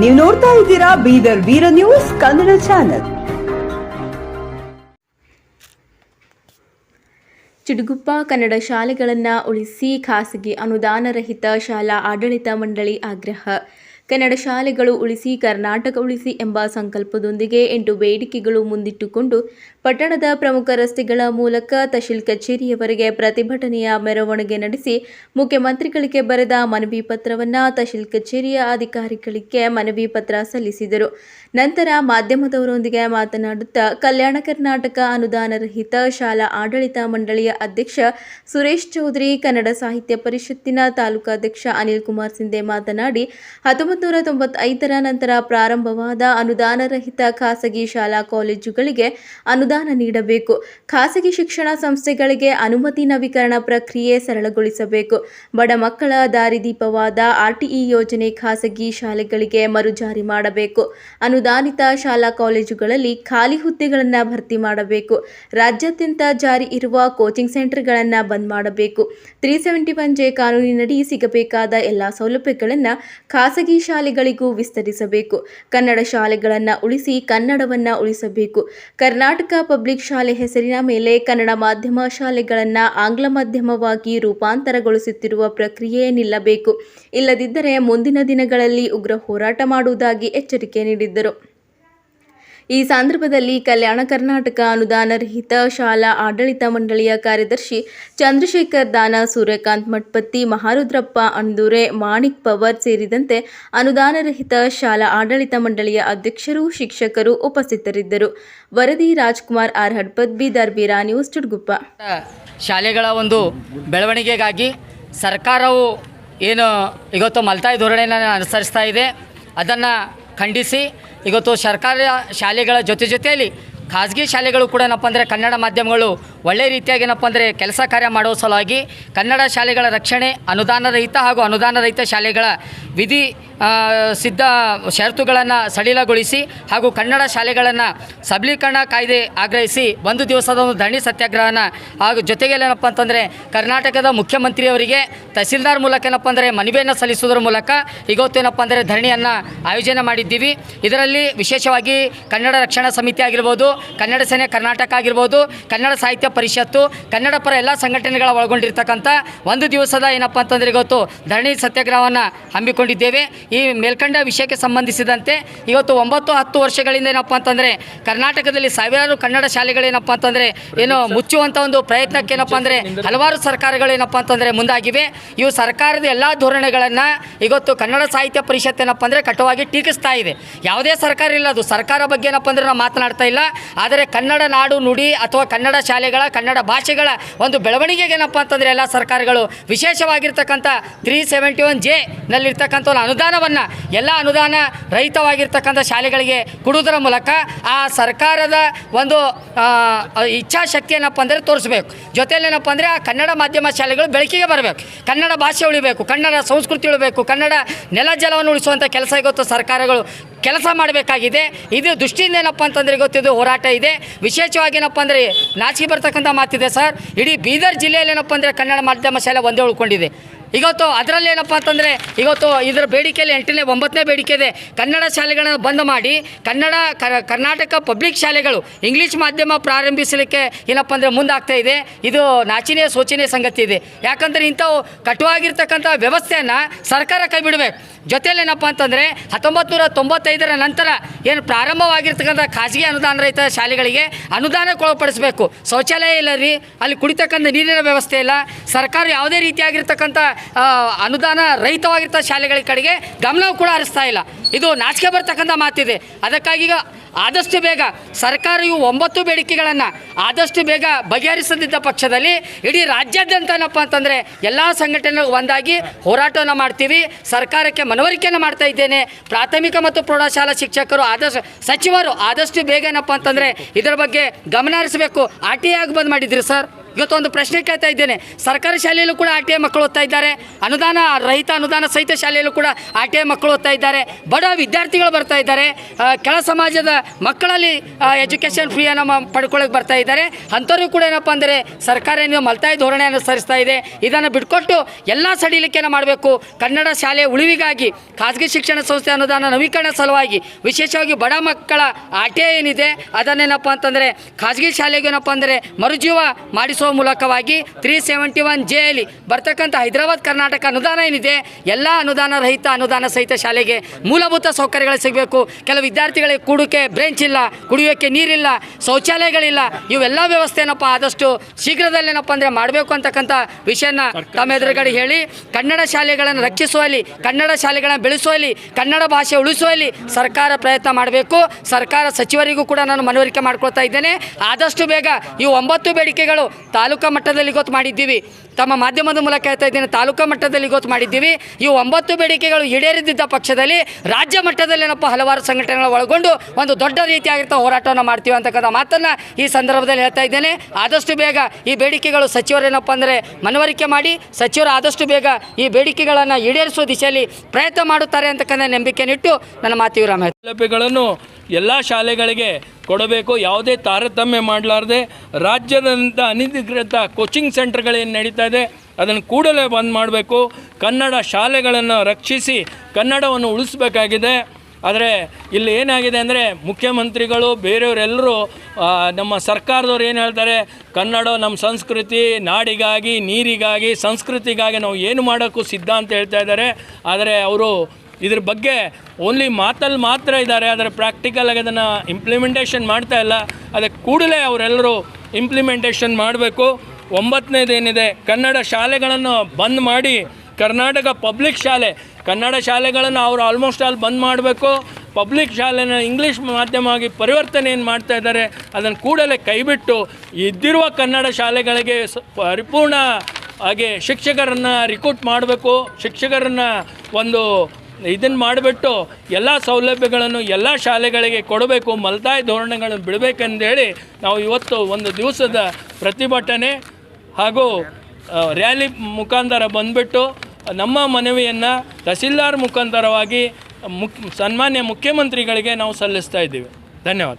ನೀವು ನೋಡ್ತಾ ಇದ್ದೀರಾ ಬೀದರ್ ವೀರ ನ್ಯೂಸ್ ಕನ್ನಡ ಚಾನೆಲ್. ಚಿಡುಗುಪ್ಪ ಕನ್ನಡ ಶಾಲೆಗಳನ್ನು ಉಳಿಸಿ ಖಾಸಗಿ ಅನುದಾನರಹಿತ ಶಾಲಾ ಆಡಳಿತ ಮಂಡಳಿ ಆಗ್ರಹ. ಕನ್ನಡ ಶಾಲೆಗಳು ಉಳಿಸಿ, ಕರ್ನಾಟಕ ಉಳಿಸಿ ಎಂಬ ಸಂಕಲ್ಪದೊಂದಿಗೆ ಎಂಟು ಬೇಡಿಕೆಗಳು ಮುಂದಿಟ್ಟುಕೊಂಡು ಪಟ್ಟಣದ ಪ್ರಮುಖ ರಸ್ತೆಗಳ ಮೂಲಕ ತಹಶೀಲ್ ಕಚೇರಿಯವರೆಗೆ ಪ್ರತಿಭಟನೆಯ ಮೆರವಣಿಗೆ ನಡೆಸಿ ಮುಖ್ಯಮಂತ್ರಿಗಳಿಗೆ ಬರೆದ ಮನವಿ ಪತ್ರವನ್ನು ತಹಶೀಲ್ ಕಚೇರಿಯ ಅಧಿಕಾರಿಗಳಿಗೆ ಮನವಿ ಪತ್ರ ಸಲ್ಲಿಸಿದರು. ನಂತರ ಮಾಧ್ಯಮದವರೊಂದಿಗೆ ಮಾತನಾಡುತ್ತಾ ಕಲ್ಯಾಣ ಕರ್ನಾಟಕ ಅನುದಾನ ರಹಿತ ಶಾಲಾ ಆಡಳಿತ ಮಂಡಳಿಯ ಅಧ್ಯಕ್ಷ ಸುರೇಶ್ ಚೌಧರಿ, ಕನ್ನಡ ಸಾಹಿತ್ಯ ಪರಿಷತ್ತಿನ ತಾಲೂಕಾಧ್ಯಕ್ಷ ಅನಿಲ್ ಕುಮಾರ್ ಸಿಂಧೆ ಮಾತನಾಡಿ, ಹತ್ತೊಂಬತ್ತು ನೂರ ತೊಂಬತ್ತೈದರ ನಂತರ ಪ್ರಾರಂಭವಾದ ಅನುದಾನ ರಹಿತ ಖಾಸಗಿ ಶಾಲಾ ಕಾಲೇಜುಗಳಿಗೆ ಅನುದಾನ ನೀಡಬೇಕು. ಖಾಸಗಿ ಶಿಕ್ಷಣ ಸಂಸ್ಥೆಗಳಿಗೆ ಅನುಮತಿ ನವೀಕರಣ ಪ್ರಕ್ರಿಯೆ ಸರಳಗೊಳಿಸಬೇಕು. ಬಡ ಮಕ್ಕಳ ದಾರಿದೀಪವಾದ ಆರ್ಟಿಇ ಯೋಜನೆ ಖಾಸಗಿ ಶಾಲೆಗಳಿಗೆ ಮರುಜಾರಿ ಮಾಡಬೇಕು. ಅನುದಾನಿತ ಶಾಲಾ ಕಾಲೇಜುಗಳಲ್ಲಿ ಖಾಲಿ ಹುದ್ದೆಗಳನ್ನು ಭರ್ತಿ ಮಾಡಬೇಕು. ರಾಜ್ಯಾದ್ಯಂತ ಜಾರಿ ಇರುವ ಕೋಚಿಂಗ್ ಸೆಂಟರ್ಗಳನ್ನು ಬಂದ್ ಮಾಡಬೇಕು. ತ್ರೀ ಸೆವೆಂಟಿ ಒನ್ ಜೆ ಕಾನೂನಿನಡಿ ಸಿಗಬೇಕಾದ ಎಲ್ಲ ಸೌಲಭ್ಯಗಳನ್ನು ಖಾಸಗಿ ಶಾಲೆಗಳಿಗೂ ವಿಸ್ತರಿಸಬೇಕು. ಕನ್ನಡ ಶಾಲೆಗಳನ್ನು ಉಳಿಸಿ ಕನ್ನಡವನ್ನು ಉಳಿಸಬೇಕು. ಕರ್ನಾಟಕ ಪಬ್ಲಿಕ್ ಶಾಲೆ ಹೆಸರಿನ ಮೇಲೆ ಕನ್ನಡ ಮಾಧ್ಯಮ ಶಾಲೆಗಳನ್ನು ಆಂಗ್ಲ ಮಾಧ್ಯಮವಾಗಿ ರೂಪಾಂತರಗೊಳಿಸುತ್ತಿರುವ ಪ್ರಕ್ರಿಯೆ ನಿಲ್ಲಬೇಕು. ಇಲ್ಲದಿದ್ದರೆ ಮುಂದಿನ ದಿನಗಳಲ್ಲಿ ಉಗ್ರ ಹೋರಾಟ ಮಾಡುವುದಾಗಿ ಎಚ್ಚರಿಕೆ ನೀಡಿದ್ದರು. ಈ ಸಂದರ್ಭದಲ್ಲಿ ಕಲ್ಯಾಣ ಕರ್ನಾಟಕ ಅನುದಾನ ರಹಿತ ಶಾಲಾ ಆಡಳಿತ ಮಂಡಳಿಯ ಕಾರ್ಯದರ್ಶಿ ಚಂದ್ರಶೇಖರ್ ದಾನ, ಸೂರ್ಯಕಾಂತ್ ಮಠಪತ್ತಿ ಮಹಾರುದ್ರಪ್ಪ ಅಂದೂರೆ ಮಾಣಿಕ್ ಪವರ್ ಸೇರಿದಂತೆ ಅನುದಾನ ರಹಿತ ಶಾಲಾ ಆಡಳಿತ ಮಂಡಳಿಯ ಅಧ್ಯಕ್ಷರು, ಶಿಕ್ಷಕರು ಉಪಸ್ಥಿತರಿದ್ದರು. ವರದಿ ರಾಜ್ಕುಮಾರ್ ಆರ್ ಹಡ್ಪತ್ ಬೀದರ್ ಬೀರಾ ನ್ಯೂಸ್ ಚುಡ್ಗುಪ್ಪ. ಶಾಲೆಗಳ ಒಂದು ಬೆಳವಣಿಗೆಗಾಗಿ ಸರ್ಕಾರವು ಏನು ಇವತ್ತು ಮಲ್ತಾಯಿ ಧೋರಣೆಯನ್ನು ಅನುಸರಿಸ್ತಾ ಇದೆ. ಅದನ್ನು ಖಂಡಿಸಿ ಇವತ್ತು ಸರ್ಕಾರಿ ಶಾಲೆಗಳ ಜೊತೆ ಜೊತೆಯಲ್ಲಿ ಖಾಸಗಿ ಶಾಲೆಗಳು ಕೂಡ ಏನಪ್ಪ ಅಂದರೆ ಕನ್ನಡ ಮಾಧ್ಯಮಗಳು ಒಳ್ಳೆಯ ರೀತಿಯಾಗಿ ಏನಪ್ಪ ಅಂದರೆ ಕೆಲಸ ಕಾರ್ಯ ಮಾಡುವ ಸಲುವಾಗಿ ಕನ್ನಡ ಶಾಲೆಗಳ ರಕ್ಷಣೆ ಅನುದಾನ ರಹಿತ ಹಾಗೂ ಅನುದಾನ ರಹಿತ ಶಾಲೆಗಳ ವಿಧಿ ಸಿದ್ಧ ಷರತ್ತುಗಳನ್ನು ಸಡಿಲಗೊಳಿಸಿ ಹಾಗೂ ಕನ್ನಡ ಶಾಲೆಗಳನ್ನು ಸಬಲೀಕರಣ ಕಾಯ್ದೆ ಆಗ್ರಹಿಸಿ ಒಂದು ದಿವಸದ ಒಂದು ಧರಣಿ ಸತ್ಯಾಗ್ರಹನ ಹಾಗೂ ಜೊತೆಗೆ ಏನಪ್ಪ ಅಂತಂದರೆ ಕರ್ನಾಟಕದ ಮುಖ್ಯಮಂತ್ರಿಯವರಿಗೆ ತಹಸೀಲ್ದಾರ್ ಮೂಲಕ ಏನಪ್ಪ ಅಂದರೆ ಮನವಿಯನ್ನು ಸಲ್ಲಿಸುವುದರ ಮೂಲಕ ಇವತ್ತು ಏನಪ್ಪ ಅಂದರೆ ಧರಣಿಯನ್ನು ಆಯೋಜನೆ ಮಾಡಿದ್ದೀವಿ. ಇದರಲ್ಲಿ ವಿಶೇಷವಾಗಿ ಕನ್ನಡ ರಕ್ಷಣಾ ಸಮಿತಿ ಆಗಿರ್ಬೋದು, ಕನ್ನಡ ಸೇನೆ ಕರ್ನಾಟಕ ಆಗಿರ್ಬೋದು, ಕನ್ನಡ ಸಾಹಿತ್ಯ ಪರಿಷತ್ತು, ಕನ್ನಡ ಪರ ಎಲ್ಲ ಸಂಘಟನೆಗಳ ಒಳಗೊಂಡಿರ್ತಕ್ಕಂಥ ಒಂದು ದಿವಸದ ಏನಪ್ಪ ಅಂತಂದರೆ ಇವತ್ತು ಧರಣಿ ಸತ್ಯಾಗ್ರಹವನ್ನು ಹಮ್ಮಿಕೊಂಡಿದ್ದೇವೆ. ಈ ಮೇಲ್ಕಂಡ ವಿಷಯಕ್ಕೆ ಸಂಬಂಧಿಸಿದಂತೆ ಇವತ್ತು ಒಂಬತ್ತು ಹತ್ತು ವರ್ಷಗಳಿಂದ ಏನಪ್ಪ ಅಂತಂದರೆ ಕರ್ನಾಟಕದಲ್ಲಿ ಸಾವಿರಾರು ಕನ್ನಡ ಶಾಲೆಗಳೇನಪ್ಪ ಅಂತಂದರೆ ಏನು ಮುಚ್ಚುವಂಥ ಒಂದು ಪ್ರಯತ್ನಕ್ಕೆ ಏನಪ್ಪ ಅಂದರೆ ಹಲವಾರು ಸರ್ಕಾರಗಳು ಏನಪ್ಪ ಅಂತಂದರೆ ಮುಂದಾಗಿವೆ. ಇವು ಸರ್ಕಾರದ ಎಲ್ಲ ಧೋರಣೆಗಳನ್ನು ಇವತ್ತು ಕನ್ನಡ ಸಾಹಿತ್ಯ ಪರಿಷತ್ ಏನಪ್ಪ ಅಂದರೆ ಕಟುವಾಗಿ ಟೀಕಿಸ್ತಾ ಇದೆ. ಯಾವುದೇ ಸರ್ಕಾರ ಇಲ್ಲ ಅದು ಸರ್ಕಾರ ಬಗ್ಗೆ ಏನಪ್ಪ ಅಂದರೆ ನಾವು ಮಾತನಾಡ್ತಾ ಇಲ್ಲ. ಆದರೆ ಕನ್ನಡ ನಾಡು ನುಡಿ ಅಥವಾ ಕನ್ನಡ ಶಾಲೆಗಳ ಕನ್ನಡ ಭಾಷೆಗಳ ಒಂದು ಬೆಳವಣಿಗೆಗೆ ಏನಪ್ಪ ಅಂತಂದರೆ ಎಲ್ಲ ಸರ್ಕಾರಗಳು ವಿಶೇಷವಾಗಿರ್ತಕ್ಕಂಥ ತ್ರೀ ಸೆವೆಂಟಿ ಒನ್ ಜೆ ನಲ್ಲಿರ್ತಕ್ಕಂಥ ಒಂದು ಅನುದಾನವನ್ನು, ಎಲ್ಲ ಅನುದಾನ ರಹಿತವಾಗಿರ್ತಕ್ಕಂಥ ಶಾಲೆಗಳಿಗೆ ಕೊಡುವುದರ ಮೂಲಕ ಆ ಸರ್ಕಾರದ ಒಂದು ಇಚ್ಛಾಶಕ್ತಿ ಏನಪ್ಪ ಅಂದರೆ ತೋರಿಸ್ಬೇಕು. ಜೊತೆಯಲ್ಲಿ ಏನಪ್ಪ ಅಂದರೆ ಆ ಕನ್ನಡ ಮಾಧ್ಯಮ ಶಾಲೆಗಳು ಬೆಳಕಿಗೆ ಬರಬೇಕು. ಕನ್ನಡ ಭಾಷೆ ಉಳಿಬೇಕು, ಕನ್ನಡ ಸಂಸ್ಕೃತಿ ಉಳಿಬೇಕು, ಕನ್ನಡ ನೆಲ ಜಲವನ್ನು ಉಳಿಸುವಂಥ ಕೆಲಸ ಇವತ್ತು ಸರ್ಕಾರಗಳು ಕೆಲಸ ಮಾಡಬೇಕಾಗಿದೆ. ಇದು ದೃಷ್ಟಿಯಿಂದ ಏನಪ್ಪ ಅಂತಂದರೆ ಗೊತ್ತಿದ್ದು ಹೋರಾಟ ಇದೆ. ವಿಶೇಷವಾಗಿ ಏನಪ್ಪ ಅಂದರೆ ನಾಚಿಕೆ ಬರ್ತಕ್ಕಂಥ ಮಾತಿದೆ ಸರ್. ಇಡೀ ಬೀದರ್ ಜಿಲ್ಲೆಯಲ್ಲಿ ಏನಪ್ಪ ಅಂದರೆ ಕನ್ನಡ ಮಾಧ್ಯಮ ಶಾಲೆ ಒಂದೇ ಉಳ್ಕೊಂಡಿದೆ. ಇವತ್ತು ಅದರಲ್ಲಿ ಏನಪ್ಪ ಅಂತಂದರೆ, ಇವತ್ತು ಇದರ ಬೇಡಿಕೆಯಲ್ಲಿ ಎಂಟನೇ, ಒಂಬತ್ತನೇ ಬೇಡಿಕೆ ಇದೆ. ಕನ್ನಡ ಶಾಲೆಗಳನ್ನು ಬಂದ್ ಮಾಡಿ, ಕನ್ನಡ ಕರ್ನಾಟಕ ಪಬ್ಲಿಕ್ ಶಾಲೆಗಳು ಇಂಗ್ಲೀಷ್ ಮಾಧ್ಯಮ ಪ್ರಾರಂಭಿಸಲಿಕ್ಕೆ ಏನಪ್ಪ ಅಂದರೆ ಮುಂದಾಗ್ತಾ ಇದೆ. ಇದು ನಾಚಿನೇ ಶೋಚನೀಯ ಸಂಗತಿ ಇದೆ. ಯಾಕಂದರೆ ಇಂಥವು ಕಟುವಾಗಿರ್ತಕ್ಕಂಥ ವ್ಯವಸ್ಥೆಯನ್ನು ಸರ್ಕಾರ ಕೈ ಬಿಡಬೇಕು. ಜೊತೆಯಲ್ಲಿ ಏನಪ್ಪ ಅಂತಂದರೆ ಹತ್ತೊಂಬತ್ತು ನೂರ ತೊಂಬತ್ತೈದರ ನಂತರ ಏನು ಪ್ರಾರಂಭವಾಗಿರ್ತಕ್ಕಂಥ ಖಾಸಗಿ ಅನುದಾನ ರಹಿತ ಶಾಲೆಗಳಿಗೆ ಅನುದಾನ ಒಳಪಡಿಸಬೇಕು. ಶೌಚಾಲಯ ಇಲ್ಲ ರೀ, ಅಲ್ಲಿ ಕುಡಿತಕ್ಕಂಥ ನೀರಿನ ವ್ಯವಸ್ಥೆ ಇಲ್ಲ. ಸರ್ಕಾರ ಯಾವುದೇ ರೀತಿಯಾಗಿರ್ತಕ್ಕಂಥ ಅನುದಾನ ರಹಿತವಾಗಿರ್ತ ಶಾಲೆಗಳ ಕಡೆಗೆ ಗಮನವೂ ಕೂಡ ಹರಿಸ್ತಾ ಇಲ್ಲ. ಇದು ನಾಚಿಕೆ ಬರ್ತಕ್ಕಂಥ ಮಾತಿದೆ. ಅದಕ್ಕಾಗಿ ಈಗ ಆದಷ್ಟು ಬೇಗ ಸರ್ಕಾರ ಇವು ಒಂಬತ್ತು ಬೇಡಿಕೆಗಳನ್ನು ಆದಷ್ಟು ಬೇಗ ಬಗೆಹರಿಸದಿದ್ದ ಪಕ್ಷದಲ್ಲಿ ಇಡೀ ರಾಜ್ಯಾದ್ಯಂತ ಏನಪ್ಪ ಅಂತಂದರೆ ಎಲ್ಲ ಸಂಘಟನೆಗಳು ಒಂದಾಗಿ ಹೋರಾಟವನ್ನು ಮಾಡ್ತೀವಿ. ಸರ್ಕಾರಕ್ಕೆ ಮನವರಿಕೆಯನ್ನು ಮಾಡ್ತಾ ಇದ್ದೇನೆ. ಪ್ರಾಥಮಿಕ ಮತ್ತು ಪ್ರೌಢಶಾಲಾ ಶಿಕ್ಷಕರು ಆದಷ್ಟು ಸಚಿವರು ಆದಷ್ಟು ಬೇಗ ಏನಪ್ಪ ಅಂತಂದರೆ ಇದರ ಬಗ್ಗೆ ಗಮನ ಹರಿಸಬೇಕು. ಆರ್ ಟಿ ಆಗಿ ಬಂದ್ ಮಾಡಿದ್ರಿ ಸರ್? ಇವತ್ತು ಒಂದು ಪ್ರಶ್ನೆ ಕೇಳ್ತಾ ಇದ್ದೇನೆ. ಸರ್ಕಾರಿ ಶಾಲೆಯಲ್ಲೂ ಕೂಡ ಆರ್ ಟಿ ಐ ಮಕ್ಕಳು ಓದ್ತಾ ಇದ್ದಾರೆ. ಅನುದಾನ, ರಹಿತ ಅನುದಾನ ಸಹಿತ ಶಾಲೆಯಲ್ಲೂ ಕೂಡ ಆರ್ ಟಿ ಐ ಮಕ್ಕಳು ಓದ್ತಾ ಇದ್ದಾರೆ. ಬಡ ವಿದ್ಯಾರ್ಥಿಗಳು ಬರ್ತಾ ಇದ್ದಾರೆ. ಕೆಳ ಸಮಾಜದ ಮಕ್ಕಳಲ್ಲಿ ಎಜುಕೇಷನ್ ಫ್ರೀಯನ್ನು ಪಡ್ಕೊಳ್ಳೋಕೆ ಬರ್ತಾ ಇದ್ದಾರೆ. ಅಂಥವ್ರಿಗೂ ಕೂಡ ಏನಪ್ಪ ಅಂದರೆ ಸರ್ಕಾರ ಏನು ಮಲ್ತಾಯಿ ಧೋರಣೆ ಅನುಸರಿಸ್ತಾ ಇದೆ. ಇದನ್ನು ಬಿಟ್ಕೊಟ್ಟು ಎಲ್ಲ ಸಡಿಲಿಕೆಯನ್ನು ಮಾಡಬೇಕು. ಕನ್ನಡ ಶಾಲೆಯ ಉಳಿವಿಗಾಗಿ, ಖಾಸಗಿ ಶಿಕ್ಷಣ ಸಂಸ್ಥೆ ಅನುದಾನ ನವೀಕರಣ ಸಲುವಾಗಿ ವಿಶೇಷವಾಗಿ ಬಡ ಮಕ್ಕಳ ಆರ್ ಟಿ ಐ ಏನಿದೆ, ಅದನ್ನೇನಪ್ಪ ಅಂತಂದರೆ ಖಾಸಗಿ ಶಾಲೆಗೆ ಏನಪ್ಪ ಅಂದರೆ ಮರುಜೀವ ಮಾಡಿಸುವ ಮೂಲಕವಾಗಿ ತ್ರೀ ಸೆವೆಂಟಿ ಒನ್ ಜೆಯಲ್ಲಿ ಬರ್ತಕ್ಕಂಥ ಹೈದರಾಬಾದ್, ಕರ್ನಾಟಕ ಅನುದಾನ ಏನಿದೆ, ಎಲ್ಲ ಅನುದಾನ ರಹಿತ, ಅನುದಾನ ಸಹಿತ ಶಾಲೆಗೆ ಮೂಲಭೂತ ಸೌಕರ್ಯಗಳು ಸಿಗಬೇಕು. ಕೆಲವು ವಿದ್ಯಾರ್ಥಿಗಳಿಗೆ ಕೂಡೋಕ್ಕೆ ಬ್ರೆಂಚ್ ಇಲ್ಲ ಕುಡಿಯೋಕ್ಕೆ ನೀರಿಲ್ಲ, ಶೌಚಾಲಯಗಳಿಲ್ಲ, ಇವೆಲ್ಲ ವ್ಯವಸ್ಥೆ ಏನಪ್ಪ ಆದಷ್ಟು ಶೀಘ್ರದಲ್ಲೇನಪ್ಪ ಅಂದರೆ ಮಾಡಬೇಕು ಅಂತಕ್ಕಂಥ ವಿಷಯನ ತಮ್ಮ ಎದುರುಗಡೆ ಹೇಳಿ, ಕನ್ನಡ ಶಾಲೆಗಳನ್ನು ರಕ್ಷಿಸುವಲ್ಲಿ, ಕನ್ನಡ ಶಾಲೆಗಳನ್ನು ಬೆಳೆಸುವಲ್ಲಿ, ಕನ್ನಡ ಭಾಷೆ ಉಳಿಸುವಲ್ಲಿ ಸರ್ಕಾರ ಪ್ರಯತ್ನ ಮಾಡಬೇಕು. ಸರ್ಕಾರ ಸಚಿವರಿಗೂ ಕೂಡ ನಾನು ಮನವರಿಕೆ ಮಾಡ್ಕೊಳ್ತಾ ಇದ್ದೇನೆ. ಆದಷ್ಟು ಬೇಗ ಈ ಒಂಬತ್ತು ಬೇಡಿಕೆಗಳು ತಾಲೂಕಾ ಮಟ್ಟದಲ್ಲಿ ಗೊತ್ತು ಮಾಡಿದ್ದೀವಿ. ತಮ್ಮ ಮಾಧ್ಯಮದ ಮೂಲಕ ಹೇಳ್ತಾ ಇದ್ದೇನೆ, ತಾಲೂಕಾ ಮಟ್ಟದಲ್ಲಿ ಗೊತ್ತು ಮಾಡಿದ್ದೀವಿ. ಈ ಒಂಬತ್ತು ಬೇಡಿಕೆಗಳು ಈಡೇರಿದ್ದ ಪಕ್ಷದಲ್ಲಿ ರಾಜ್ಯ ಮಟ್ಟದಲ್ಲಿ ಏನಪ್ಪ ಹಲವಾರು ಸಂಘಟನೆಗಳು ಒಳಗೊಂಡು ಒಂದು ದೊಡ್ಡ ರೀತಿಯಾಗಿರ್ತಾ ಹೋರಾಟವನ್ನು ಮಾಡ್ತೀವಿ ಅಂತಕ್ಕಂಥ ಮಾತನ್ನು ಈ ಸಂದರ್ಭದಲ್ಲಿ ಹೇಳ್ತಾ ಇದ್ದೇನೆ. ಆದಷ್ಟು ಬೇಗ ಈ ಬೇಡಿಕೆಗಳು ಸಚಿವರೇನಪ್ಪ ಅಂದರೆ ಮನವರಿಕೆ ಮಾಡಿ, ಸಚಿವರು ಆದಷ್ಟು ಬೇಗ ಈ ಬೇಡಿಕೆಗಳನ್ನು ಈಡೇರಿಸುವ ದಿಶೆಯಲ್ಲಿ ಪ್ರಯತ್ನ ಮಾಡುತ್ತಾರೆ ಅಂತಕ್ಕಂಥ ನಂಬಿಕೆನಿಟ್ಟು ನನ್ನ ಮಾತು ಸೌಲಭ್ಯಗಳನ್ನು ಎಲ್ಲ ಶಾಲೆಗಳಿಗೆ ಕೊಡಬೇಕು. ಯಾವುದೇ ತಾರತಮ್ಯ ಮಾಡಲಾರ್ದೆ ರಾಜ್ಯದಂಥ ಅನಧಿಕೃತ ಕೋಚಿಂಗ್ ಸೆಂಟರ್ಗಳೇನು ನಡೀತಾ ಇದೆ. ಅದನ್ನು ಕೂಡಲೇ ಬಂದ್ ಮಾಡಬೇಕು. ಕನ್ನಡ ಶಾಲೆಗಳನ್ನು ರಕ್ಷಿಸಿ ಕನ್ನಡವನ್ನು ಉಳಿಸ್ಬೇಕಾಗಿದೆ. ಆದರೆ ಇಲ್ಲಿ ಏನಾಗಿದೆ ಅಂದರೆ ಮುಖ್ಯಮಂತ್ರಿಗಳು ಬೇರೆಯವರೆಲ್ಲರೂ ನಮ್ಮ ಸರ್ಕಾರದವ್ರು ಏನು ಹೇಳ್ತಾರೆ? ಕನ್ನಡ ನಮ್ಮ ಸಂಸ್ಕೃತಿ ನಾಡಿಗಾಗಿ, ನೀರಿಗಾಗಿ, ಸಂಸ್ಕೃತಿಗಾಗಿ ನಾವು ಏನು ಮಾಡೋಕ್ಕೂ ಸಿದ್ಧ ಅಂತ ಹೇಳ್ತಾ ಇದ್ದಾರೆ. ಆದರೆ ಅವರು ಇದ್ರ ಬಗ್ಗೆ ಓನ್ಲಿ ಮಾತಲ್ಲಿ ಮಾತ್ರ ಇದ್ದಾರೆ. ಆದರೆ ಪ್ರಾಕ್ಟಿಕಲ್ ಆಗಿ ಅದನ್ನು ಇಂಪ್ಲಿಮೆಂಟೇಷನ್ ಮಾಡ್ತಾ ಇಲ್ಲ. ಅದಕ್ಕೆ ಕೂಡಲೇ ಅವರೆಲ್ಲರೂ ಇಂಪ್ಲಿಮೆಂಟೇಷನ್ ಮಾಡಬೇಕು. ಒಂಬತ್ತನೇದೇನಿದೆ ಕನ್ನಡ ಶಾಲೆಗಳನ್ನು ಬಂದ್ ಮಾಡಿ ಕರ್ನಾಟಕ ಪಬ್ಲಿಕ್ ಶಾಲೆ. ಕನ್ನಡ ಶಾಲೆಗಳನ್ನು ಅವರು ಆಲ್ಮೋಸ್ಟ್ ಆಲ್ ಬಂದ್ ಮಾಡಬೇಕು. ಪಬ್ಲಿಕ್ ಶಾಲೆನ ಇಂಗ್ಲೀಷ್ ಮಾಧ್ಯಮವಾಗಿ ಪರಿವರ್ತನೆ ಏನು ಮಾಡ್ತಾ ಇದ್ದಾರೆ. ಅದನ್ನು ಕೂಡಲೇ ಕೈಬಿಟ್ಟು ಇದ್ದಿರುವ ಕನ್ನಡ ಶಾಲೆಗಳಿಗೆ ಪರಿಪೂರ್ಣ ಹಾಗೆ ಶಿಕ್ಷಕರನ್ನು ರಿಕ್ರೂಟ್ ಮಾಡಬೇಕು. ಶಿಕ್ಷಕರನ್ನು ಒಂದು ಇದನ್ನು ಮಾಡಿಬಿಟ್ಟು ಎಲ್ಲ ಸೌಲಭ್ಯಗಳನ್ನು ಎಲ್ಲ ಶಾಲೆಗಳಿಗೆ ಕೊಡಬೇಕು, ಮಲ್ತಾಯಿ ಧೋರಣೆಗಳನ್ನು ಬಿಡಬೇಕೆಂದೇಳಿ ನಾವು ಇವತ್ತು ಒಂದು ದಿವಸದ ಪ್ರತಿಭಟನೆ ಹಾಗೂ ರ್ಯಾಲಿ ಮುಖಾಂತರ ಬಂದುಬಿಟ್ಟು ನಮ್ಮ ಮನವಿಯನ್ನು ತಹಸೀಲ್ದಾರ್ ಮುಖಾಂತರವಾಗಿ ಮುಕ್, ಸನ್ಮಾನ್ಯ ಮುಖ್ಯಮಂತ್ರಿಗಳಿಗೆ ನಾವು ಸಲ್ಲಿಸ್ತಾ ಇದ್ದೀವಿ. ಧನ್ಯವಾದ.